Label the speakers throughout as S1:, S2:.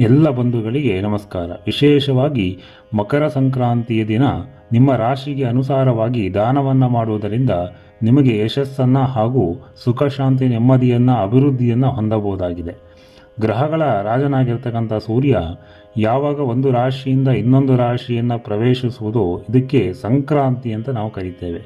S1: ಎಲ್ಲ ಬಂಧುಗಳಿಗೆ ನಮಸ್ಕಾರ. ವಿಶೇಷವಾಗಿ ಮಕರ ಸಂಕ್ರಾಂತಿಯ ದಿನ ನಿಮ್ಮ ರಾಶಿಗೆ ಅನುಸಾರವಾಗಿ ದಾನವನ್ನು ಮಾಡುವುದರಿಂದ ನಿಮಗೆ ಯಶಸ್ಸನ್ನು ಹಾಗೂ ಸುಖ, ಶಾಂತಿ, ನೆಮ್ಮದಿಯನ್ನು, ಅಭಿವೃದ್ಧಿಯನ್ನು ಹೊಂದಬಹುದಾಗಿದೆ. ಗ್ರಹಗಳ ರಾಜನಾಗಿರ್ತಕ್ಕಂಥ ಸೂರ್ಯ ಯಾವಾಗ ಒಂದು ರಾಶಿಯಿಂದ ಇನ್ನೊಂದು ರಾಶಿಯನ್ನು ಪ್ರವೇಶಿಸುವುದು ಇದಕ್ಕೆ ಸಂಕ್ರಾಂತಿ ಅಂತ ನಾವು ಕರಿತೇವೆ.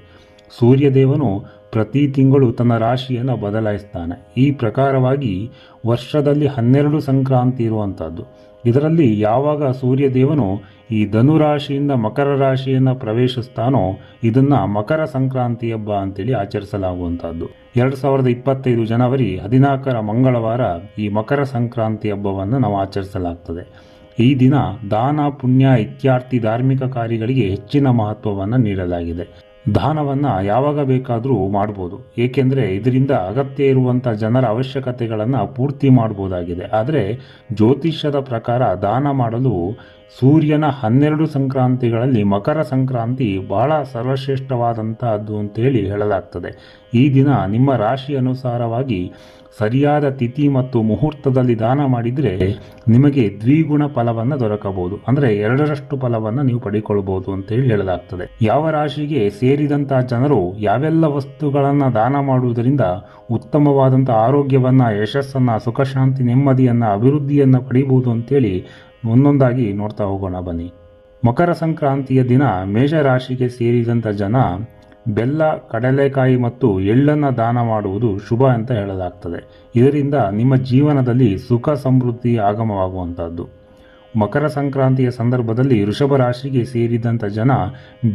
S1: ಸೂರ್ಯದೇವನು ಪ್ರತಿ ತಿಂಗಳು ತನ್ನ ರಾಶಿಯನ್ನು ಬದಲಾಯಿಸ್ತಾನೆ. ಈ ಪ್ರಕಾರವಾಗಿ ವರ್ಷದಲ್ಲಿ ಹನ್ನೆರಡು ಸಂಕ್ರಾಂತಿ ಇರುವಂಥದ್ದು ಇದರಲ್ಲಿ ಯಾವಾಗ ಸೂರ್ಯದೇವನು ಈ ಧನು ರಾಶಿಯಿಂದ ಮಕರ ರಾಶಿಯನ್ನು ಪ್ರವೇಶಿಸ್ತಾನೋ ಇದನ್ನು ಮಕರ ಸಂಕ್ರಾಂತಿ ಹಬ್ಬ ಅಂತೇಳಿ ಆಚರಿಸಲಾಗುವಂಥದ್ದು ಎರಡು ಸಾವಿರದ ಇಪ್ಪತ್ತೈದು ಜನವರಿ ಹದಿನಾಲ್ಕರ ಮಂಗಳವಾರ ಈ ಮಕರ ಸಂಕ್ರಾಂತಿ ಹಬ್ಬವನ್ನು ನಾವು ಆಚರಿಸಲಾಗ್ತದೆ. ಈ ದಿನ ದಾನ, ಪುಣ್ಯ ಇತ್ಯಾರ್ಥಿ ಧಾರ್ಮಿಕ ಕಾರ್ಯಗಳಿಗೆ ಹೆಚ್ಚಿನ ಮಹತ್ವವನ್ನು ನೀಡಲಾಗಿದೆ. ದಾನವನ್ನು ಯಾವಾಗ ಬೇಕಾದರೂ ಮಾಡ್ಬೋದು. ಏಕೆಂದರೆ ಇದರಿಂದ ಅಗತ್ಯ ಇರುವಂಥ ಜನರ ಅವಶ್ಯಕತೆಗಳನ್ನು ಪೂರ್ತಿ ಮಾಡ್ಬೋದಾಗಿದೆ. ಆದರೆ ಜ್ಯೋತಿಷ್ಯದ ಪ್ರಕಾರ ದಾನ ಮಾಡಲು ಸೂರ್ಯನ ಹನ್ನೆರಡು ಸಂಕ್ರಾಂತಿಗಳಲ್ಲಿ ಮಕರ ಸಂಕ್ರಾಂತಿ ಬಹಳ ಸರ್ವಶ್ರೇಷ್ಠವಾದಂತಹದ್ದು ಅಂತೇಳಿ ಹೇಳಲಾಗ್ತದೆ. ಈ ದಿನ ನಿಮ್ಮ ರಾಶಿ ಅನುಸಾರವಾಗಿ ಸರಿಯಾದ ತಿಥಿ ಮತ್ತು ಮುಹೂರ್ತದಲ್ಲಿ ದಾನ ಮಾಡಿದರೆ ನಿಮಗೆ ದ್ವಿಗುಣ ಫಲವನ್ನು ದೊರಕಬಹುದು. ಅಂದರೆ ಎರಡರಷ್ಟು ಫಲವನ್ನು ನೀವು ಪಡೆದುಕೊಳ್ಬಹುದು ಅಂತೇಳಿ ಹೇಳಲಾಗ್ತದೆ. ಯಾವ ರಾಶಿಗೆ ಸೇರಿದಂತಹ ಜನರು ಯಾವೆಲ್ಲ ವಸ್ತುಗಳನ್ನು ದಾನ ಮಾಡುವುದರಿಂದ ಉತ್ತಮವಾದಂಥ ಆರೋಗ್ಯವನ್ನು, ಯಶಸ್ಸನ್ನು, ಸುಖಶಾಂತಿ, ನೆಮ್ಮದಿಯನ್ನು, ಅಭಿವೃದ್ಧಿಯನ್ನು ಪಡೆಯಬಹುದು ಅಂತೇಳಿ ಒಂದೊಂದಾಗಿ ನೋಡ್ತಾ ಹೋಗೋಣ ಬನ್ನಿ. ಮಕರ ಸಂಕ್ರಾಂತಿಯ ದಿನ ಮೇಷರಾಶಿಗೆ ಸೇರಿದಂಥ ಜನ ಬೆಲ್ಲ, ಕಡಲೆಕಾಯಿ ಮತ್ತು ಎಳ್ಳನ್ನು ದಾನ ಮಾಡುವುದು ಶುಭ ಅಂತ ಹೇಳಲಾಗ್ತದೆ. ಇದರಿಂದ ನಿಮ್ಮ ಜೀವನದಲ್ಲಿ ಸುಖ ಸಮೃದ್ಧಿ ಆಗಮವಾಗುವಂಥದ್ದು ಮಕರ ಸಂಕ್ರಾಂತಿಯ ಸಂದರ್ಭದಲ್ಲಿ ವೃಷಭ ರಾಶಿಗೆ ಸೇರಿದಂಥ ಜನ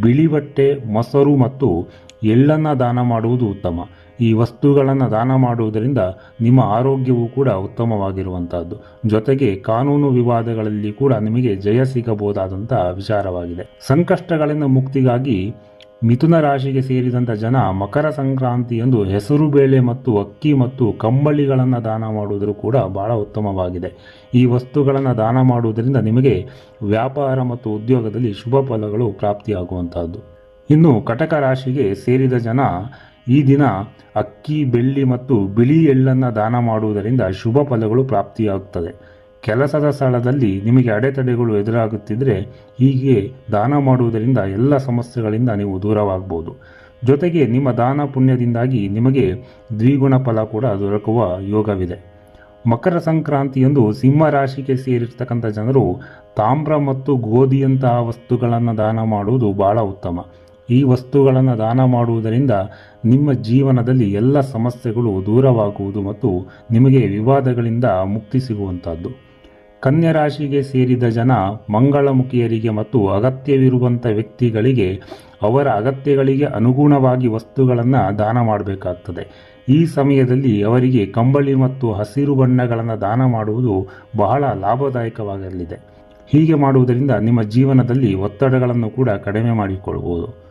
S1: ಬಿಳಿ ಬಟ್ಟೆ, ಮೊಸರು ಮತ್ತು ಎಳ್ಳನ್ನು ದಾನ ಮಾಡುವುದು ಉತ್ತಮ. ಈ ವಸ್ತುಗಳನ್ನು ದಾನ ಮಾಡುವುದರಿಂದ ನಿಮ್ಮ ಆರೋಗ್ಯವೂ ಕೂಡ ಉತ್ತಮವಾಗಿರುವಂತಹದ್ದು. ಜೊತೆಗೆ ಕಾನೂನು ವಿವಾದಗಳಲ್ಲಿ ಕೂಡ ನಿಮಗೆ ಜಯ ಸಿಗಬಹುದಾದಂಥ ವಿಚಾರವಾಗಿದೆ. ಸಂಕಷ್ಟಗಳಿಂದ ಮುಕ್ತಿಗಾಗಿ ಮಿಥುನ ರಾಶಿಗೆ ಸೇರಿದಂಥ ಜನ ಮಕರ ಸಂಕ್ರಾಂತಿಯಂದು ಹೆಸರು ಬೇಳೆ ಮತ್ತು ಅಕ್ಕಿ ಮತ್ತು ಕಂಬಳಿಗಳನ್ನು ದಾನ ಮಾಡುವುದರೂ ಕೂಡ ಬಹಳ ಉತ್ತಮವಾಗಿದೆ. ಈ ವಸ್ತುಗಳನ್ನು ದಾನ ಮಾಡುವುದರಿಂದ ನಿಮಗೆ ವ್ಯಾಪಾರ ಮತ್ತು ಉದ್ಯೋಗದಲ್ಲಿ ಶುಭ ಫಲಗಳು ಪ್ರಾಪ್ತಿಯಾಗುವಂತಹದ್ದು. ಇನ್ನು ಕಟಕ ರಾಶಿಗೆ ಸೇರಿದ ಜನ ಈ ದಿನ ಅಕ್ಕಿ, ಬೆಳ್ಳಿ ಮತ್ತು ಬಿಳಿ ಎಳ್ಳನ್ನು ದಾನ ಮಾಡುವುದರಿಂದ ಶುಭ ಫಲಗಳು ಪ್ರಾಪ್ತಿಯಾಗುತ್ತದೆ. ಕೆಲಸದ ಸ್ಥಳದಲ್ಲಿ ನಿಮಗೆ ಅಡೆತಡೆಗಳು ಎದುರಾಗುತ್ತಿದ್ದರೆ ಹೀಗೆ ದಾನ ಮಾಡುವುದರಿಂದ ಎಲ್ಲ ಸಮಸ್ಯೆಗಳಿಂದ ನೀವು ದೂರವಾಗಬಹುದು. ಜೊತೆಗೆ ನಿಮ್ಮ ದಾನ ಪುಣ್ಯದಿಂದಾಗಿ ನಿಮಗೆ ದ್ವಿಗುಣ ಫಲ ಕೂಡ ದೊರಕುವ ಯೋಗವಿದೆ. ಮಕರ ಸಂಕ್ರಾಂತಿಯಂದು ಸಿಂಹ ರಾಶಿಗೆ ಸೇರಿರ್ತಕ್ಕಂಥ ಜನರು ತಾಮ್ರ ಮತ್ತು ಗೋಧಿಯಂತಹ ವಸ್ತುಗಳನ್ನು ದಾನ ಮಾಡುವುದು ಬಹಳ ಉತ್ತಮ. ಈ ವಸ್ತುಗಳನ್ನು ದಾನ ಮಾಡುವುದರಿಂದ ನಿಮ್ಮ ಜೀವನದಲ್ಲಿ ಎಲ್ಲ ಸಮಸ್ಯೆಗಳು ದೂರವಾಗುವುದು ಮತ್ತು ನಿಮಗೆ ವಿವಾದಗಳಿಂದ ಮುಕ್ತಿ ಸಿಗುವಂಥದ್ದು. ಕನ್ಯಾ ರಾಶಿಗೆ ಸೇರಿದ ಜನ ಮಂಗಳಮುಖಿಯರಿಗೆ ಮತ್ತು ಅಗತ್ಯವಿರುವಂಥ ವ್ಯಕ್ತಿಗಳಿಗೆ ಅವರ ಅಗತ್ಯಗಳಿಗೆ ಅನುಗುಣವಾಗಿ ವಸ್ತುಗಳನ್ನು ದಾನ ಮಾಡಬೇಕಾಗ್ತದೆ. ಈ ಸಮಯದಲ್ಲಿ ಅವರಿಗೆ ಕಂಬಳಿ ಮತ್ತು ಹಸಿರು ಬಣ್ಣಗಳನ್ನು ದಾನ ಮಾಡುವುದು ಬಹಳ ಲಾಭದಾಯಕವಾಗಲಿದೆ ಹೀಗೆ ಮಾಡುವುದರಿಂದ ನಿಮ್ಮ ಜೀವನದಲ್ಲಿ ಒತ್ತಡಗಳನ್ನು ಕೂಡ ಕಡಿಮೆ ಮಾಡಿಕೊಳ್ಳಬಹುದು.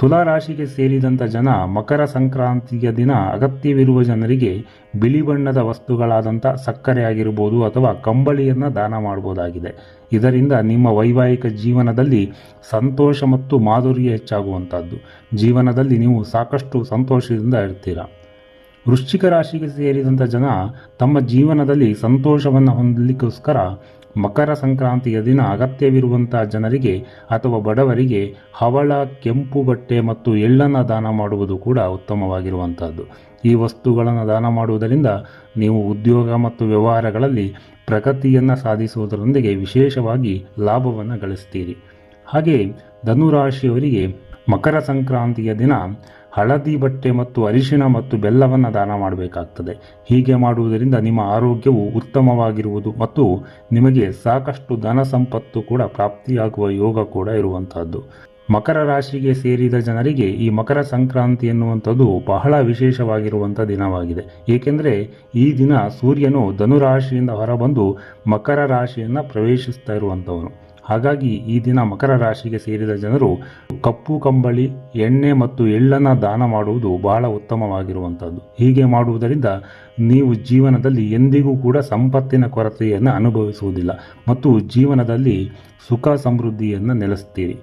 S1: ತುಲಾ ರಾಶಿಗೆ ಸೇರಿದಂಥ ಜನ ಮಕರ ಸಂಕ್ರಾಂತಿಯ ದಿನ ಅಗತ್ಯವಿರುವ ಜನರಿಗೆ ಬಿಳಿ ಬಣ್ಣದ ವಸ್ತುಗಳಾದಂಥ ಸಕ್ಕರೆ ಆಗಿರ್ಬೋದು ಅಥವಾ ಕಂಬಳಿಯನ್ನು ದಾನ ಮಾಡಬಹುದಾಗಿದೆ ಇದರಿಂದ ನಿಮ್ಮ ವೈವಾಹಿಕ ಜೀವನದಲ್ಲಿ ಸಂತೋಷ ಮತ್ತು ಮಾಧುರ್ಯ ಹೆಚ್ಚಾಗುವಂಥದ್ದು ಜೀವನದಲ್ಲಿ ನೀವು ಸಾಕಷ್ಟು ಸಂತೋಷದಿಂದ ಇರ್ತೀರ. ವೃಶ್ಚಿಕ ರಾಶಿಗೆ ಸೇರಿದಂಥ ಜನ ತಮ್ಮ ಜೀವನದಲ್ಲಿ ಸಂತೋಷವನ್ನು ಹೊಂದಲಿಕ್ಕೋಸ್ಕರ ಮಕರ ಸಂಕ್ರಾಂತಿಯ ದಿನ ಅಗತ್ಯವಿರುವಂಥ ಜನರಿಗೆ ಅಥವಾ ಬಡವರಿಗೆ ಹವಳ, ಕೆಂಪು ಬಟ್ಟೆ ಮತ್ತು ಎಳ್ಳನ್ನು ದಾನ ಮಾಡುವುದು ಕೂಡ ಉತ್ತಮವಾಗಿರುವಂಥದ್ದು. ಈ ವಸ್ತುಗಳನ್ನು ದಾನ ಮಾಡುವುದರಿಂದ ನೀವು ಉದ್ಯೋಗ ಮತ್ತು ವ್ಯವಹಾರಗಳಲ್ಲಿ ಪ್ರಗತಿಯನ್ನು ಸಾಧಿಸುವುದರೊಂದಿಗೆ ವಿಶೇಷವಾಗಿ ಲಾಭವನ್ನು ಗಳಿಸ್ತೀರಿ. ಹಾಗೆ ಧನುರಾಶಿಯವರಿಗೆ ಮಕರ ಸಂಕ್ರಾಂತಿಯ ದಿನ ಹಳದಿ ಬಟ್ಟೆ ಮತ್ತು ಅರಿಶಿಣ ಮತ್ತು ಬೆಲ್ಲವನ್ನು ದಾನ ಮಾಡಬೇಕಾಗ್ತದೆ. ಹೀಗೆ ಮಾಡುವುದರಿಂದ ನಿಮ್ಮ ಆರೋಗ್ಯವು ಉತ್ತಮವಾಗಿರುವುದು ಮತ್ತು ನಿಮಗೆ ಸಾಕಷ್ಟು ಧನ ಸಂಪತ್ತು ಕೂಡ ಪ್ರಾಪ್ತಿಯಾಗುವ ಯೋಗ ಕೂಡ ಇರುವಂತಹದ್ದು. ಮಕರ ರಾಶಿಗೆ ಸೇರಿದ ಜನರಿಗೆ ಈ ಮಕರ ಸಂಕ್ರಾಂತಿ ಎನ್ನುವಂಥದ್ದು ಬಹಳ ವಿಶೇಷವಾಗಿರುವಂಥ ದಿನವಾಗಿದೆ. ಏಕೆಂದರೆ ಈ ದಿನ ಸೂರ್ಯನು ಧನುರಾಶಿಯಿಂದ ಹೊರಬಂದು ಮಕರ ರಾಶಿಯನ್ನು ಪ್ರವೇಶಿಸ್ತಾ ಇರುವಂಥವನು ಹಾಗಾಗಿ ಈ ದಿನ ಮಕರ ರಾಶಿಗೆ ಸೇರಿದ ಜನರು ಕಪ್ಪು ಕಂಬಳಿ, ಎಣ್ಣೆ ಮತ್ತು ಎಳ್ಳನ್ನು ದಾನ ಮಾಡುವುದು ಬಹಳ ಉತ್ತಮವಾಗಿರುವಂಥದ್ದು ಹೀಗೆ ಮಾಡುವುದರಿಂದ ನೀವು ಜೀವನದಲ್ಲಿ ಎಂದಿಗೂ ಕೂಡ ಸಂಪತ್ತಿನ ಕೊರತೆಯನ್ನು ಅನುಭವಿಸುವುದಿಲ್ಲ ಮತ್ತು ಜೀವನದಲ್ಲಿ ಸುಖ ಸಮೃದ್ಧಿಯನ್ನು ನೆಲೆಸ್ತೀರಿ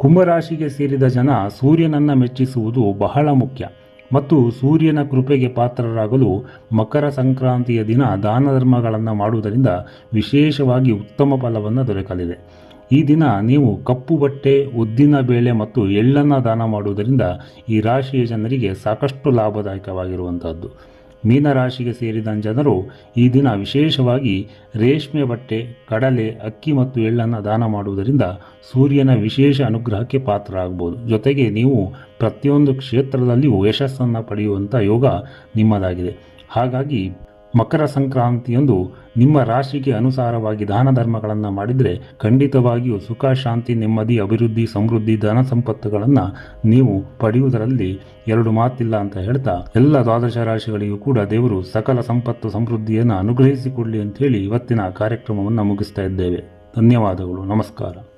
S1: ಕುಂಭರಾಶಿಗೆ ಸೇರಿದ ಜನ ಸೂರ್ಯನನ್ನು ಮೆಚ್ಚಿಸುವುದು ಬಹಳ ಮುಖ್ಯ. ಮತ್ತು ಸೂರ್ಯನ ಕೃಪೆಗೆ ಪಾತ್ರರಾಗಲು ಮಕರ ಸಂಕ್ರಾಂತಿಯ ದಿನ ದಾನ ಧರ್ಮಗಳನ್ನು ಮಾಡುವುದರಿಂದ ವಿಶೇಷವಾಗಿ ಉತ್ತಮ ಫಲವನ್ನು ದೊರಕಲಿದೆ. ಈ ದಿನ ನೀವು ಕಪ್ಪು ಬಟ್ಟೆ, ಉದ್ದಿನ ಬೇಳೆ ಮತ್ತು ಎಳ್ಳನ್ನು ದಾನ ಮಾಡುವುದರಿಂದ ಈ ರಾಶಿಯ ಜನರಿಗೆ ಸಾಕಷ್ಟು ಲಾಭದಾಯಕವಾಗಿರುವಂತಹದ್ದು. ಮೀನರಾಶಿಗೆ ಸೇರಿದ ಜನರು ಈ ದಿನ ವಿಶೇಷವಾಗಿ ರೇಷ್ಮೆ ಬಟ್ಟೆ, ಕಡಲೆ, ಅಕ್ಕಿ ಮತ್ತು ಎಳ್ಳನ್ನು ದಾನ ಮಾಡುವುದರಿಂದ ಸೂರ್ಯನ ವಿಶೇಷ ಅನುಗ್ರಹಕ್ಕೆ ಪಾತ್ರರಾಗಬಹುದು. ಜೊತೆಗೆ ನೀವು ಪ್ರತಿಯೊಂದು ಕ್ಷೇತ್ರದಲ್ಲಿಯೂ ಯಶಸ್ಸನ್ನು ಪಡೆಯುವಂಥ ಯೋಗ ನಿಮ್ಮದಾಗಿದೆ. ಹಾಗಾಗಿ ಮಕರ ಸಂಕ್ರಾಂತಿಯೊಂದು ನಿಮ್ಮ ರಾಶಿಗೆ ಅನುಸಾರವಾಗಿ ದಾನ ಧರ್ಮಗಳನ್ನು ಮಾಡಿದರೆ ಖಂಡಿತವಾಗಿಯೂ ಸುಖ, ಶಾಂತಿ, ನೆಮ್ಮದಿ, ಅಭಿವೃದ್ಧಿ, ಸಮೃದ್ಧಿ, ಧನ ಸಂಪತ್ತುಗಳನ್ನು ನೀವು ಪಡೆಯುವುದರಲ್ಲಿ ಎರಡು ಮಾತಿಲ್ಲ ಅಂತ ಹೇಳ್ತಾ, ಎಲ್ಲ ದ್ವಾದಶ ರಾಶಿಗಳಿಗೂ ಕೂಡ ದೇವರು ಸಕಲ ಸಂಪತ್ತು ಸಮೃದ್ಧಿಯನ್ನು ಅನುಗ್ರಹಿಸಿಕೊಡಲಿ ಅಂತ ಹೇಳಿ ಇವತ್ತಿನ ಕಾರ್ಯಕ್ರಮವನ್ನು ಮುಗಿಸ್ತಾ ಇದ್ದೇವೆ. ಧನ್ಯವಾದಗಳು. ನಮಸ್ಕಾರ.